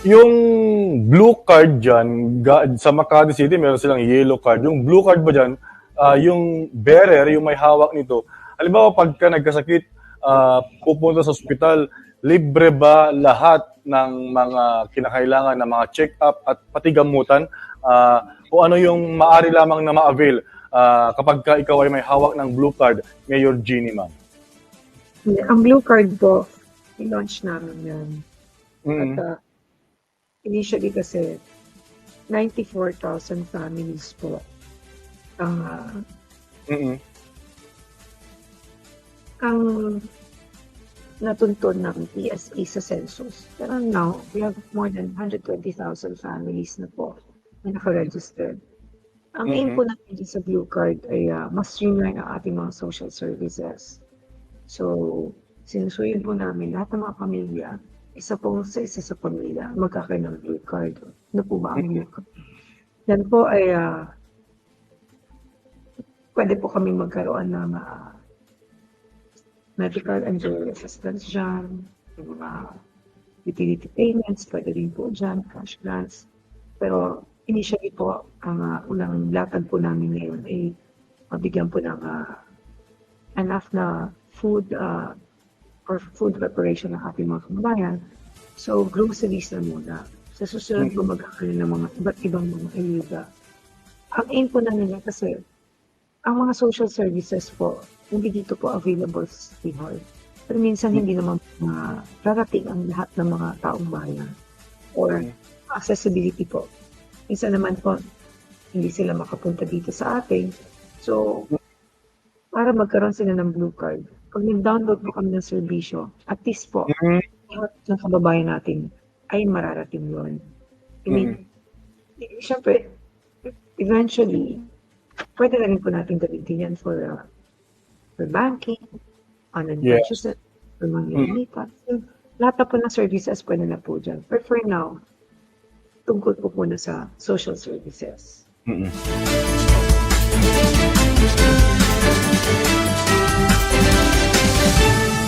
yung blue card dyan, sa Makati City, meron silang yellow card. Yung blue card ba dyan, ah, yung bearer, yung may hawak nito, halimbawa pagka nagkasakit, ah, pupunta sa ospital, libre ba lahat ng mga kinakailangan na mga check-up at pati gamutan? Ah, o ano yung maari lamang na ma-avail ah, kapag ka ikaw ay may hawak ng blue card, Mayor Jeannie, ma'am? Ang blue card po, i-launch namin yan. Mm. At uh, initially kasi 94,000 families po ang uh, Mm-mm. ang natuntun ng PSA sa census. Pero now, we have more than 120,000 families na po na nakaregister. Ang aim Mhm. po natin sa Blue Card ay uh, mas streamline ang ating mga social services. So, sinusuyin po namin lahat ng mga pamilya, isa po sa isa sa pamilya, magkakaroon ng Blue Card. Ano po ba ang Blue Card? Yan po ay ah, pwede po kami magkaroon ng ah, medical and rural assistance dyan, yung mga utility payments, pwede rin po dyan, cash grants. Pero initially po, ang uh, unang lakad po namin ngayon ay mabigyan po ng ah, enough na food ah, or food preparation ng ating mga kababayan. So, groceries na muna. Sa susunod po magkakaroon ng mga iba't ibang mga ayuda. Ang aim po namin yan kasi ang mga social services po, hindi dito po available sa City Hall. Pero minsan hindi naman uh, rarating ang lahat ng mga taong bayan or accessibility po. Minsan naman po, hindi sila makapunta dito sa atin. So, para magkaroon sila ng blue card, pag nag-download po kami ng serbisyo, at least po, Mm. lahat ng kababayan natin ay mararating yun. I mean, eh, syempre, eventually, pwede na rin po natin gamitin yan for, uh, for banking, online Yes. purchases, for mga remittance. So, lahat na po ng services pwede na po dyan. But for now, tungkol po po na sa social services. Mm-mm.